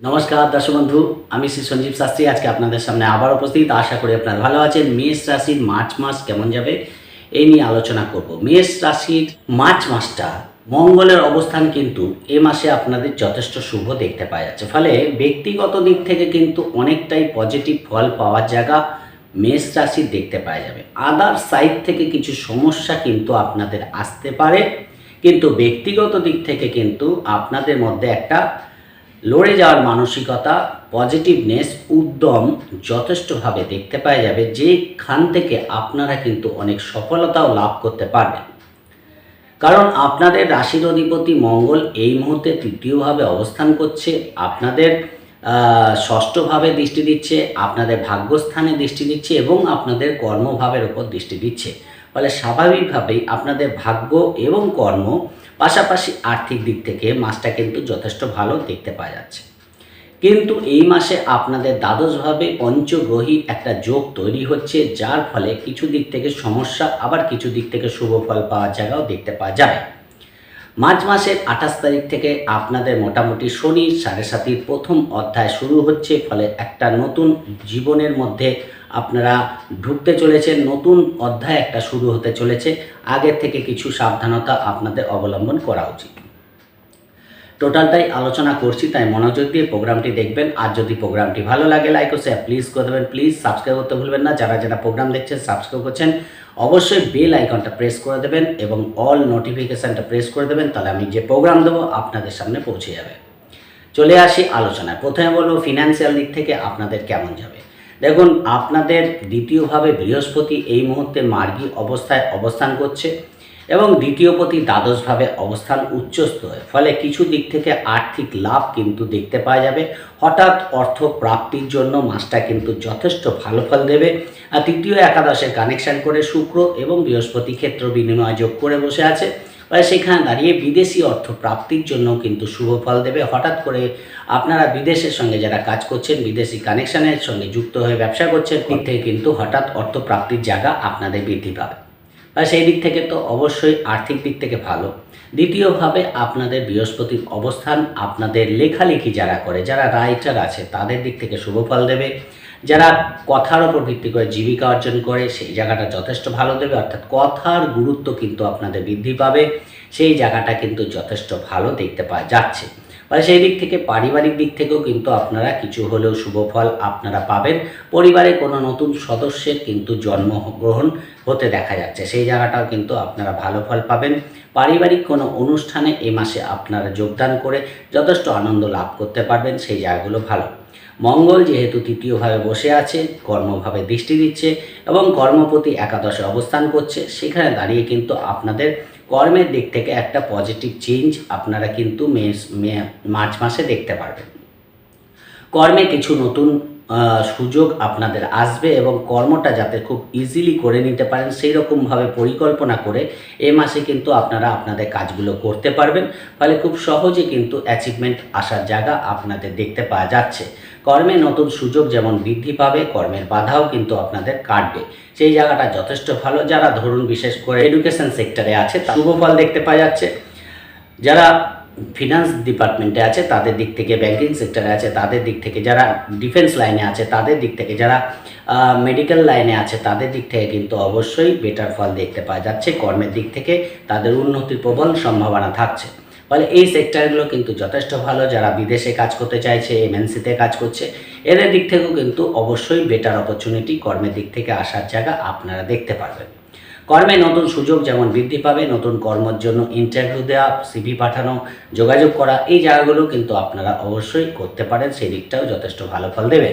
নমস্কার দর্শক বন্ধু, আমি শ্রী সঞ্জীব শাস্ত্রী। আজকে আপনাদের সামনে আবার উপস্থিত। আশা করি আপনারা ভালো আছেন। মেষ রাশির মার্চ মাস কেমন যাবে এই নিয়ে আলোচনা করব। মেষ রাশির মার্চ মাসটা মঙ্গলের অবস্থান কিন্তু এ মাসে আপনাদের যথেষ্ট শুভ দেখতে পাওয়া যাচ্ছে। ফলে ব্যক্তিগত দিক থেকে কিন্তু অনেকটাই পজিটিভ ফল পাওয়ার জায়গা মেষ রাশির দেখতে পাওয়া যাবে। আদার সাইড থেকে কিছু সমস্যা কিন্তু আপনাদের আসতে পারে। কিন্তু ব্যক্তিগত দিক থেকে কিন্তু আপনাদের মধ্যে একটা লড়ে যাওয়ার মানসিকতা পজিটিভনেস উদ্যম যথেষ্টভাবে দেখতে পাওয়া যাবে, যেখান থেকে আপনারা কিন্তু অনেক সফলতাও লাভ করতে পারবেন। কারণ আপনাদের রাশির অধিপতি মঙ্গল এই মুহূর্তে তৃতীয়ভাবে অবস্থান করছে, আপনাদের ষষ্ঠভাবে দৃষ্টি দিচ্ছে, আপনাদের ভাগ্যস্থানে দৃষ্টি দিচ্ছে এবং আপনাদের কর্মভাবের উপর দৃষ্টি দিচ্ছে। ফলে স্বাভাবিকভাবেই আপনাদের ভাগ্য এবং কর্ম পাশাপাশি আর্থিক দিক থেকে মাসটা কিন্তু যথেষ্ট ভালো দেখতে পাওয়া যাচ্ছে। কিন্তু এই মাসে আপনাদের দ্বাদশভাবে পঞ্চগ্রহী একটা যোগ তৈরি হচ্ছে, যার ফলে কিছু দিক থেকে সমস্যা, আবার কিছু দিক থেকে শুভ ফল পাওয়ার জায়গাও দেখতে পাওয়া যাবে মার্চ মাসের আঠাশ তারিখ থেকে আপনাদের মোটামুটি শনি সাড়ে সাতির প্রথম অধ্যায় শুরু হচ্ছে, ফলে একটা নতুন জীবনের মধ্যে আপনারা ঢুকতে চলেছেন। নতুন অধ্যায় একটা শুরু হতে চলেছে। আগের থেকে কিছু সাবধানতা আপনাদের অবলম্বন করা উচিত। টোটালটাই আলোচনা করছি, তাই মনোযোগ দিয়ে প্রোগ্রামটি দেখবেন। আর যদি প্রোগ্রামটি ভালো লাগে, লাইক ও শেয়ার প্লিজ করে দেবেন। প্লিজ সাবস্ক্রাইব করতে ভুলবেন না। যারা যারা প্রোগ্রাম দেখছেন সাবস্ক্রাইব করছেন, অবশ্যই বেল আইকনটা প্রেস করে দেবেন এবং অল নোটিফিকেশানটা প্রেস করে দেবেন। তাহলে আমি যে প্রোগ্রাম দেবো, আপনাদের সামনে পৌঁছে যাবে। চলে আসি আলোচনায়। প্রথমে বলব ফিনান্সিয়াল দিক থেকে আপনাদের কেমন যাবে? দেখুন, আপনাদের দ্বিতীয়ভাবে বৃহস্পতি এই মুহূর্তে মার্গী অবস্থায় অবস্থান করছে। এবং দ্বিতীয় দ্বিতীয়পতি দ্বাদশভাবে অবস্থান উচ্চস্থ হয়। ফলে কিছু দিক থেকে আর্থিক লাভ কিন্তু দেখতে পাওয়া যাবে। হঠাৎ অর্থ প্রাপ্তির জন্য মাসটা কিন্তু যথেষ্ট ভালো ফল দেবে। আর তৃতীয় একাদশের কানেকশান করে শুক্র এবং বৃহস্পতি ক্ষেত্র বিনিময় যোগ করে বসে আছে। ফলে সেখানে দাঁড়িয়ে বিদেশি অর্থ প্রাপ্তির জন্য কিন্তু শুভ ফল দেবে। হঠাৎ করে আপনারা বিদেশের সঙ্গে যারা কাজ করছেন, বিদেশি কানেকশানের সঙ্গে যুক্ত হয়ে ব্যবসা করছেন কিন্তু হঠাৎ অর্থ প্রাপ্তির জায়গা আপনাদের বৃদ্ধি পাবে। সেই দিক থেকে তো অবশ্যই আর্থিক দিক থেকে ভালো। দ্বিতীয়ভাবে আপনাদের বৃহস্পতির অবস্থান, আপনাদের লেখালেখি যারা করে, যারা রাইটার আছে, তাদের দিক থেকে শুভ ফল দেবে। যারা কথার ওপর ভিত্তি করে জীবিকা অর্জন করে, সেই জায়গাটা যথেষ্ট ভালো দেবে। অর্থাৎ কথার গুরুত্ব কিন্তু আপনাদের বৃদ্ধি পাবে। সেই জায়গাটা কিন্তু যথেষ্ট ভালো দেখতে পাওয়া যাচ্ছে। ফলে সেই দিক থেকে, পারিবারিক দিক থেকেও কিন্তু আপনারা কিছু হলেও শুভ ফল আপনারা পাবেন। পরিবারে কোনো নতুন সদস্যের কিন্তু জন্মগ্রহণ হতে দেখা যাচ্ছে। সেই জায়গাটাও কিন্তু আপনারা ভালো ফল পাবেন। পারিবারিক কোনো অনুষ্ঠানে এ মাসে আপনারা যোগদান করে যথেষ্ট আনন্দ লাভ করতে পারবেন, সেই জায়গাগুলো ভালো। মঙ্গল যেহেতু তৃতীয়ভাবে বসে আছে, কর্মভাবে দৃষ্টি দিচ্ছে এবং কর্মপতি একাদশে অবস্থান করছে, সেখানে দাঁড়িয়ে কিন্তু আপনাদের কর্মের দিক থেকে একটা পজিটিভ চেঞ্জ আপনারা কিন্তু মে মার্চ মাসে দেখতে পারবেন। কর্মে কিছু নতুন সুযোগ আপনাদের আসবে এবং কর্মটা যাতে খুব ইজিলি করে নিতে পারেন সেই রকমভাবে পরিকল্পনা করে এ মাসে কিন্তু আপনারা আপনাদের কাজগুলো করতে পারবেন। ফলে খুব সহজে কিন্তু অ্যাচিভমেন্ট আসার জায়গা আপনাদের দেখতে পাওয়া যাচ্ছে। কর্মে নতুন সুযোগ যেমন বৃদ্ধি পাবে, কর্মের বাধাও কিন্তু আপনাদের কাটবে। সেই জায়গাটা যথেষ্ট ভালো। যারা ধরুন বিশেষ করে এডুকেশন সেক্টরে আছে শুভ ফল দেখতে পাওয়া যাচ্ছে। যারা ফিনান্স ডিপার্টমেন্টে আছে, তাদের দিক থেকে ব্যাংকিং সেক্টরে আছে, তাদের দিক থেকে যারা ডিফেন্স লাইনে আছে, তাদের দিক থেকে যারা মেডিকেল লাইনে আছে, তাদের দিক থেকে কিন্তু অবশ্যই বেটার ফল দেখতে পাওয়া যাচ্ছে। কর্মের দিক থেকে তাদের উন্নতির প্রবল সম্ভাবনা থাকছে। ফলে এই সেক্টরগুলো কিন্তু যথেষ্ট ভালো। যারা বিদেশে কাজ করতে চাইছে এমএনসিতে কাজ করছে, এদের দিক থেকেও কিন্তু অবশ্যই বেটার অপরচুনিটি কর্মের দিক থেকে আসার জায়গা আপনারা দেখতে পারবেন। কর্মে নতুন সুযোগ যেমন বৃদ্ধি পাবে, নতুন কর্মের জন্য ইন্টারভিউ দেওয়া সিভি পাঠানো, যোগাযোগ করা, এই জায়গাগুলো কিন্তু আপনারা অবশ্যই করতে পারেন। সেই দিকটাও যথেষ্ট ভালো ফল দেবে।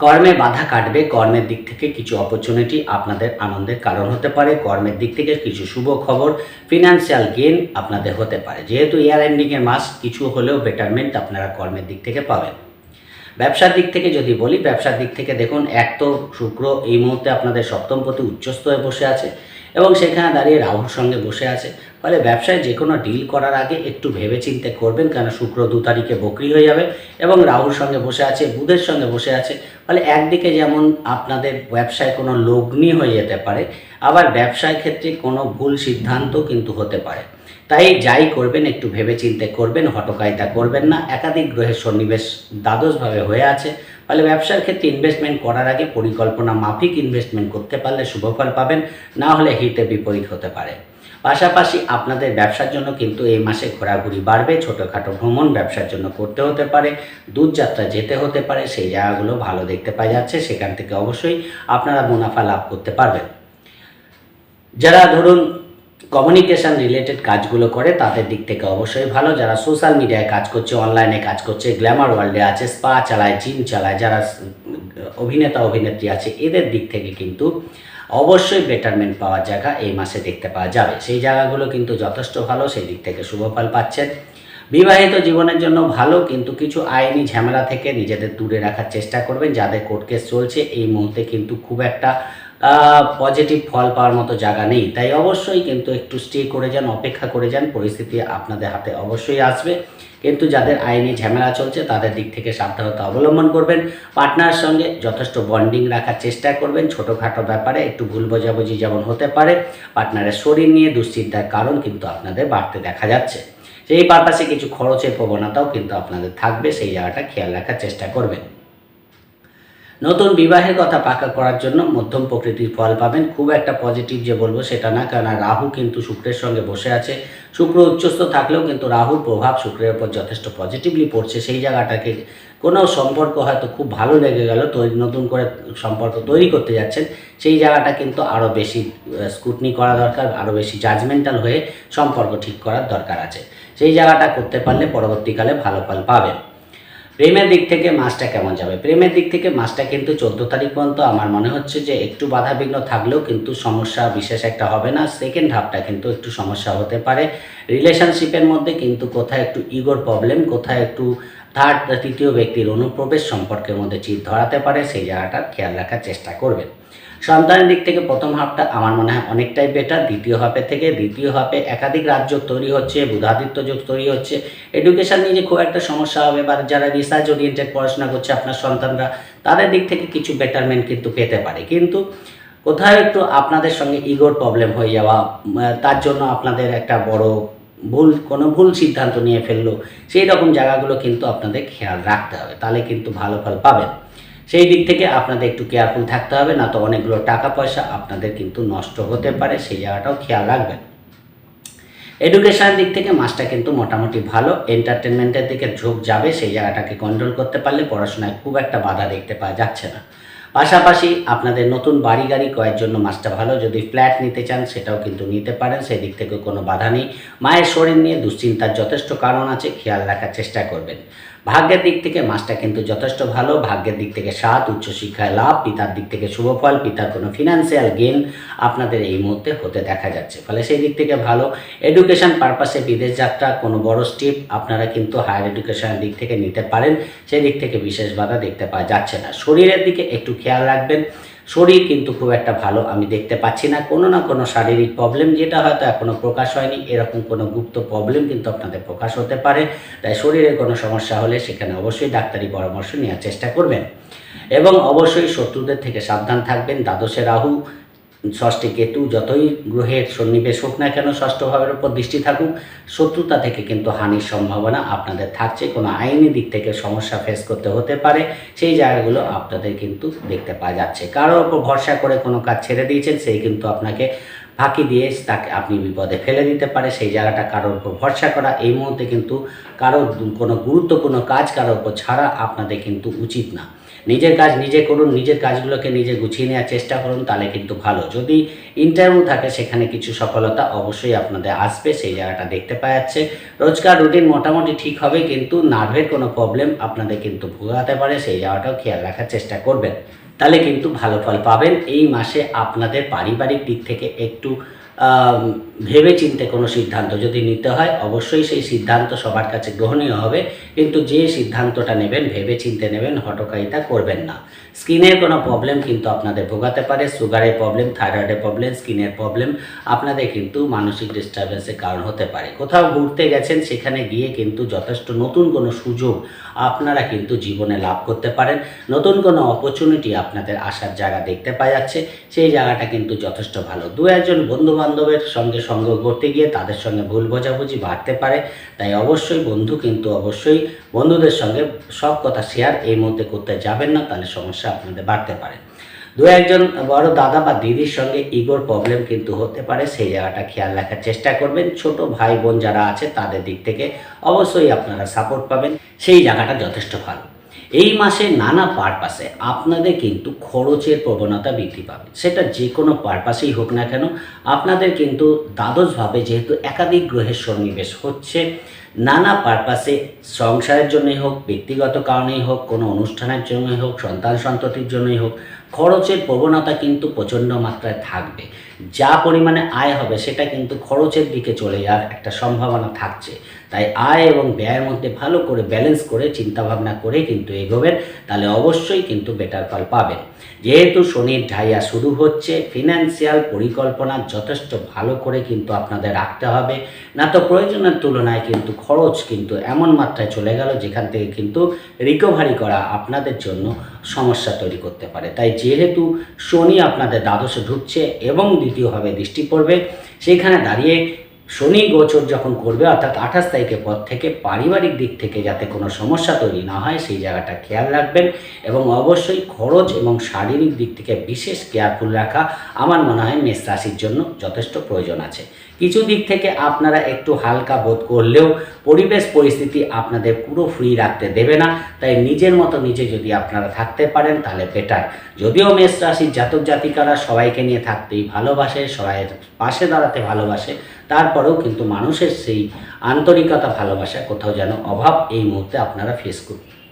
কর্মে বাধা কাটবে, কর্মের দিক থেকে কিছু অপরচুনিটি আপনাদের আনন্দের কারণ হতে পারে, কর্মের দিক থেকে কিছু শুভ খবর ফিনান্সিয়াল গেন আপনাদের হতে পারে। যেহেতু ইয়ার এন্ডিংয়ের মাস, কিছু হলেও বেটারমেন্ট আপনারা কর্মের দিক থেকে পাবেন। ব্যবসার দিক থেকে যদি বলি, ব্যবসার দিক থেকে দেখুন, এক তো শুক্র এই মুহূর্তে আপনাদের সপ্তম প্রতি উচ্চস্থ হয়ে বসে আছে এবং সেখানে দাঁড়িয়ে রাহুর সঙ্গে বসে আছে। ফলে ব্যবসায় যে কোনো ডিল করার আগে একটু ভেবে চিন্তে করবেন কেন শুক্র দু তারিখে বকরি হয়ে যাবে এবং রাহুর সঙ্গে বসে আছে, বুধের সঙ্গে বসে আছে। ফলে একদিকে যেমন আপনাদের ব্যবসায় কোনো লগ্নি হয়ে যেতে পারে, আবার ব্যবসায় ক্ষেত্রে কোনো ভুল সিদ্ধান্ত কিন্তু হতে পারে। তাই যাই করবেন, একটু ভেবে চিন্তে করবেন হটকায়িতা করবেন না। একাধিক গ্রহের সন্নিবেশ দ্বাদশভাবে হয়ে আছে। ফলে ব্যবসার ক্ষেত্রে ইনভেস্টমেন্ট করার আগে পরিকল্পনা মাফিক ইনভেস্টমেন্ট করতে পারলে শুভফল পাবেন, না হলে হিতে বিপরীত হতে পারে। পাশাপাশি আপনাদের ব্যবসার জন্য কিন্তু এই মাসে ঘোরাঘুরি বাড়বে, ছোটোখাটো ভ্রমণ ব্যবসার জন্য করতে হতে পারে, দূরযাত্রা যেতে হতে পারে, সেই জায়গাগুলো ভালো দেখতে পাওয়া যাচ্ছে, সেখান থেকে অবশ্যই আপনারা মুনাফা লাভ করতে পারবেন। যারা ধরুন কমিউনিকেশন রিলেটেড কাজগুলো করে, তাদের দিক থেকে অবশ্যই ভালো। যারা সোশ্যাল মিডিয়ায় কাজ করছে অনলাইনে কাজ করছে গ্ল্যামার ওয়ার্ল্ডে আছে স্পা চালায় জিম চালায়, যারা অভিনেতা, অভিনেত্রী আছে, এদের দিক থেকে কিন্তু অবশ্যই বেটারমেন্ট পাওয়ার জায়গা এই মাসে দেখতে পাওয়া যাবে। সেই জায়গাগুলো কিন্তু যথেষ্ট ভালো, সেই দিক থেকে শুভফল পাচ্ছেন। বিবাহিত জীবনের জন্য ভালো, কিন্তু কিছু আইনি ঝামেলা থেকে নিজেদের দূরে রাখার চেষ্টা করবেন। যাদের কোর্ট কেস চলছে, এই মুহূর্তে কিন্তু খুব একটা পজিটিভ ফল পাওয়ার মতো জায়গা নেই। তাই অবশ্যই কিন্তু একটু স্টে করে যান, অপেক্ষা করে যান, পরিস্থিতি আপনাদের হাতে অবশ্যই আসবে। কিন্তু যাদের আইনি ঝামেলা চলছে, তাদের দিক থেকে সাবধানতা অবলম্বন করবেন। পার্টনার সঙ্গে যথেষ্ট বন্ডিং রাখার চেষ্টা করবেন। ছোটোখাটো ব্যাপারে একটু ভুল বোঝাবুঝি যেমন হতে পারে, পার্টনারের শরীর নিয়ে দুশ্চিন্তার কারণ কিন্তু আপনাদের বাড়তে দেখা যাচ্ছে। সেই পারপাসে কিছু খরচের প্রবণতাও কিন্তু আপনাদের থাকবে, সেই জায়গাটা খেয়াল রাখার চেষ্টা করবেন। নতুন বিবাহের কথা পাকা করার জন্য মধ্যম প্রকৃতির ফল পাবেন। খুব একটা পজিটিভ যে বলব সেটা না কারণ রাহু কিন্তু শুক্রের সঙ্গে বসে আছে। শুক্র উচ্চস্থ থাকলেও কিন্তু রাহুর প্রভাব শুক্রের ওপর যথেষ্ট পজিটিভলি পড়ছে। সেই জায়গাটাকে কোনো সম্পর্ক হয়তো খুব ভালো লেগে গেল তৈরি নতুন করে সম্পর্ক তৈরি করতে যাচ্ছেন। সেই জায়গাটা কিন্তু আরও বেশি স্কুটনি করা দরকার আরও বেশি জাজমেন্টাল হয়ে সম্পর্ক ঠিক করার দরকার আছে। সেই জায়গাটা করতে পারলে পরবর্তীকালে ভালো ফল পাবেন। প্রেমের দিক থেকে মাসটা কেমন যাবে? প্রেমের দিক থেকে মাসটা কিন্তু চোদ্দ তারিখ পর্যন্ত আমার মনে হচ্ছে যে একটু বাধা বিঘ্ন থাকলেও কিন্তু সমস্যা বিশেষ একটা হবে না। সেকেন্ড হাফটা কিন্তু একটু সমস্যা হতে পারে। রিলেশনশিপের মধ্যে কিন্তু কোথায় একটু ইগোর প্রবলেম কোথায় একটু থার্ড তৃতীয় ব্যক্তির অনুপ্রবেশ সম্পর্কের মধ্যে চিত ধরাতে পারে, সেই জায়গাটা খেয়াল রাখার চেষ্টা করবেন। সন্তানের দিক থেকে প্রথম হাফটা আমার মনে হয় অনেকটাই বেটার দ্বিতীয় হাফে থেকে দ্বিতীয় হাফে একাধিক রাজ্য তৈরি হচ্ছে, বুধাদিত্য যোগ তৈরি হচ্ছে। এডুকেশন নিয়ে যে খুব একটা সমস্যা হবে বা যারা রিসার্চ ওরিয়েন্টেড পড়াশোনা করছে আপনার সন্তানরা, তাদের দিক থেকে কিছু বেটারমেন্ট কিন্তু পেতে পারে। কিন্তু কোথাও একটু আপনাদের সঙ্গে ইগোর প্রবলেম হয়ে যাওয়া তার জন্য আপনাদের একটা বড় ভুল, কোনো ভুল সিদ্ধান্ত নিয়ে ফেলল সেই রকম জায়গাগুলো কিন্তু আপনাদের খেয়াল রাখতে হবে। তাহলে কিন্তু ভালো ফল পাবেন। সেই দিক থেকে আপনাদের একটু কেয়ারফুল থাকতে হবে, না তো অনেকগুলো টাকা পয়সা আপনাদের কিন্তু নষ্ট হতে পারে, সেই জায়গাটাও খেয়াল রাখবেন। এডুকেশনের দিক থেকে মাসটা কিন্তু মোটামুটি ভালো এন্টারটেনমেন্টের দিকে ঝোঁক যাবে, সেই জায়গাটাকে কন্ট্রোল করতে পারলে পড়াশোনায় খুব একটা বাধা দেখতে পাওয়া যাচ্ছে না। পাশাপাশি আপনাদের নতুন বাড়ি গাড়ি ক্রয়ের জন্য মাসটা ভালো, যদি ফ্ল্যাট নিতে চান সেটাও কিন্তু নিতে পারেন, সেই দিক থেকে কোনো বাধা নেই। মায়ের শরীর নিয়ে দুশ্চিন্তার যথেষ্ট কারণ আছে, খেয়াল রাখার চেষ্টা করবেন। ভাগ্যের দিক থেকে মাসটা কিন্তু যথেষ্ট ভালো। ভাগ্যের দিক থেকে সাত, উচ্চশিক্ষায় লাভ, পিতার দিক থেকে শুভফল, পিতার কোনো ফিনান্সিয়াল গেন আপনাদের এই মুহূর্তে হতে দেখা যাচ্ছে। ফলে সেই দিক থেকে ভালো। এডুকেশন পারপাসে বিদেশ যাত্রা কোনো বড় স্টেপ আপনারা কিন্তু হায়ার এডুকেশনের দিক থেকে নিতে পারেন। সেই দিক থেকে বিশেষ বাধা দেখতে পাওয়া যাচ্ছে না। শরীরের দিকে একটু খেয়াল রাখবেন। শরীর কিন্তু খুব একটা ভালো আমি দেখতে পাচ্ছি না। কোনো না কোনো শারীরিক প্রবলেম যেটা হয়তো এখনও প্রকাশ হয়নি, এরকম কোনো গুপ্ত প্রবলেম কিন্তু আপনাদের প্রকাশ হতে পারে। তাই শরীরে কোনো সমস্যা হলে সেখানে অবশ্যই ডাক্তারি পরামর্শ নেওয়ার চেষ্টা করবেন। এবং অবশ্যই শত্রুদের থেকে সাবধান থাকবেন। দ্বাদশে রাহু ষষ্ঠী কেতু যতই গ্রহের সন্নিবেশ হোক না কেন ষষ্ঠ ভাবের উপর দৃষ্টি থাকুক, শত্রুতা থেকে কিন্তু হানির সম্ভাবনা আপনাদের থাকছে। কোনো আইনি দিক থেকে সমস্যা ফেস করতে হতে পারে। সেই জায়গাগুলো আপনাদের কিন্তু দেখতে পাওয়া যাচ্ছে। কারোর ওপর ভরসা করে কোনো কাজ ছেড়ে দিয়েছেন সেই কিন্তু আপনাকে ফাঁকি দিয়ে তাকে আপনি বিপদে ফেলে দিতে পারে। সেই জায়গাটা কারোর উপর ভরসা করা, এই মুহূর্তে কিন্তু কারোর কোনো গুরুত্বপূর্ণ কাজ কারোর উপর ছাড়া আপনাদের কিন্তু উচিত না। নিজের কাজ, নিজে করুন, নিজের কাজগুলোকে নিজে গুছিয়ে নেওয়ার চেষ্টা করুন, তাহলে কিন্তু ভালো। যদি ইন্টারভিউ থাকে, সেখানে কিছু সফলতা অবশ্যই আপনাদের আসবে, সেই জায়গাটা দেখতে পাওয়া যাচ্ছে। রোজকার রুটিন মোটামুটি ঠিক হবে, কিন্তু নার্ভের কোনো প্রবলেম আপনাদের কিন্তু ভোগাতে পারে, সেই জায়গাটাও খেয়াল রাখার চেষ্টা করবেন। তাহলে কিন্তু ভালো ফল পাবেন। এই মাসে আপনাদের পারিবারিক দিক থেকে একটু ভেবে চিনতে কোনো সিদ্ধান্ত যদি নিতে হয়, অবশ্যই সেই সিদ্ধান্ত সবার কাছে গ্রহণীয় হবে। কিন্তু যে সিদ্ধান্তটা নেবেন ভেবে চিনতে নেবেন হটকারিতা করবেন না। স্কিনের কোনো প্রবলেম কিন্তু আপনাদের ভোগাতে পারে, সুগারের প্রবলেম, থাইরয়েডের প্রবলেম, স্কিনের প্রবলেম, আপনাদের কিন্তু মানসিক ডিস্টারবেন্সের কারণ হতে পারে। কোথাও ঘুরতে গেছেন, সেখানে গিয়ে কিন্তু যথেষ্ট নতুন কোনো সুযোগ আপনারা কিন্তু জীবনে লাভ করতে পারেন। নতুন কোনো অপরচুনিটি আপনাদের আসার জায়গা দেখতে পাওয়া যাচ্ছে, সেই জায়গাটা কিন্তু যথেষ্ট ভালো। দু একজন বন্ধু বান্ধবের সঙ্গে সঙ্গ করতে গিয়ে তাদের সঙ্গে ভুল বোঝাবুঝি বাড়তে পারে, তাই অবশ্যই বন্ধু কিন্তু অবশ্যই বন্ধুদের সঙ্গে সব কথা শেয়ার এই মুহূর্তে করতে যাবেন না, তাহলে সমস্যা আপনাদের বাড়তে পারে। দু একজন বড় দাদা বা দিদির সঙ্গে ইগোর প্রবলেম কিন্তু হতে পারে, সেই জায়গাটা খেয়াল রাখার চেষ্টা করবেন। ছোট ভাই বোন যারা আছে, তাদের দিক থেকে অবশ্যই আপনারা সাপোর্ট পাবেন, সেই জায়গাটা যথেষ্ট ভালো। এই মাসে নানা পারপাসে আপনাদের কিন্তু খরচের প্রবণতা বৃদ্ধি পাবে। সেটা যে কোনো পারপাসেই হোক না কেন, আপনাদের কিন্তু দ্বাদশভাবে যেহেতু একাধিক গ্রহের সন্নিবেশ হচ্ছে নানা পারপাসে সংসারের জন্যই হোক, ব্যক্তিগত কারণেই হোক, কোনো অনুষ্ঠানের জন্যই হোক, সন্তান সন্ততির জন্যই হোক, খরচের প্রবণতা কিন্তু প্রচণ্ড মাত্রায় থাকবে। যা পরিমাণে আয় হবে সেটা কিন্তু খরচের দিকে চলে যাওয়ার একটা সম্ভাবনা থাকছে। তাই আয় এবং ব্যয়ের মধ্যে ভালো করে ব্যালেন্স করে চিন্তাভাবনা করে কিন্তু এগোবেন, তাহলে অবশ্যই কিন্তু বেটার ফল পাবেন। যেহেতু শনির ঢাইয়া শুরু হচ্ছে ফিনান্সিয়াল পরিকল্পনা যথেষ্ট ভালো করে কিন্তু আপনাদের রাখতে হবে। না তো প্রয়োজনের তুলনায় কিন্তু খরচ কিন্তু এমন মাত্রায় চলে গেল যেখান থেকে কিন্তু রিকভারি করা আপনাদের জন্য সমস্যা তৈরি করতে পারে। তাই যেহেতু শনি আপনাদের দ্বাদশে ঢুকছে এবং দ্বিতীয়ভাবে দৃষ্টি পড়বে। সেইখানে দাঁড়িয়ে শনি গোচর যখন করবে, অর্থাৎ আঠাশ তারিখের পর থেকে পারিবারিক দিক থেকে যাতে কোনো সমস্যা তৈরি না হয়, সেই জায়গাটা খেয়াল রাখবেন। এবং অবশ্যই খরচ এবং শারীরিক দিক থেকে বিশেষ কেয়ারফুল রাখা আমার মনে হয় মেষ রাশির জন্য যথেষ্ট প্রয়োজন আছে। কিছু দিক থেকে আপনারা একটু হালকা বোধ করলেও পরিবেশ পরিস্থিতি আপনাদের পুরো ফ্রি রাখতে দেবে না। তাই নিজের মতো নিজে যদি আপনারা থাকতে পারেন, তাহলে বেটার যদিও মেষ রাশির জাতক জাতিকারা সবাইকে নিয়ে থাকতেই ভালোবাসে, সবাই পাশে দাঁড়াতে ভালোবাসে, তারপরেও কিন্তু মানুষের সেই আন্তরিকতা ভালোবাসা কোথাও যেন অভাব এই মুহূর্তে আপনারা ফেস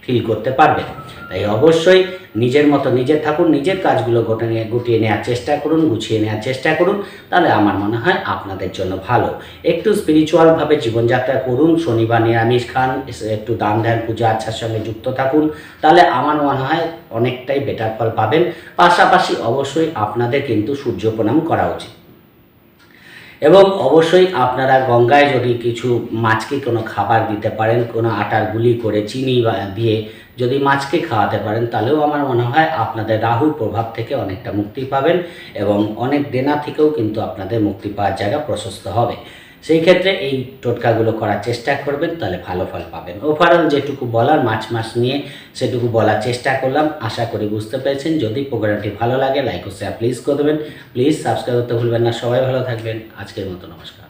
ফিল করতে পারবেন তাই অবশ্যই নিজের মতো নিজে থাকুন, নিজের কাজগুলো গোটা নিয়ে গুটিয়ে নেওয়ার চেষ্টা করুন, গুছিয়ে নেওয়ার চেষ্টা করুন, তাহলে আমার মনে হয় আপনাদের জন্য ভালো। একটু স্পিরিচুয়ালভাবে জীবনযাত্রা করুন, শনিবার নিরামিষ খান একটু দান ধ্যান, পূজা আচ্ছার সঙ্গে যুক্ত থাকুন, তাহলে আমার মনে হয় অনেকটাই বেটার ফল পাবেন। পাশাপাশি অবশ্যই আপনাদের কিন্তু সূর্য প্রণাম করা উচিত। এবং অবশ্যই আপনারা গঙ্গায় যদি কিছু মাছকে কোনো খাবার দিতে পারেন, কোনো আটার গুলি করে চিনি বা দিয়ে যদি মাছকে খাওয়াতে পারেন, তাহলেও আমার মনে হয় আপনাদের রাহুর প্রভাব থেকে অনেকটা মুক্তি পাবেন এবং অনেক দেনা থেকেও কিন্তু আপনাদের মুক্তি পাওয়ার জায়গা প্রশস্ত হবে। সেই ক্ষেত্রে এই টোটকাগুলো করার চেষ্টা করবেন, তাহলে ভালো ফল পাবেন। ওভারঅল যেটুকু বলার, মাছ মাস নিয়ে সেটুকু বলার চেষ্টা করলাম। আশা করি বুঝতে পেরেছেন। যদি প্রোগ্রামটি ভালো লাগে লাইক ও শেয়ার প্লিজ করে দেবেন। প্লিজ সাবস্ক্রাইব করতে ভুলবেন না। সবাই ভালো থাকবেন। আজকের মতো নমস্কার।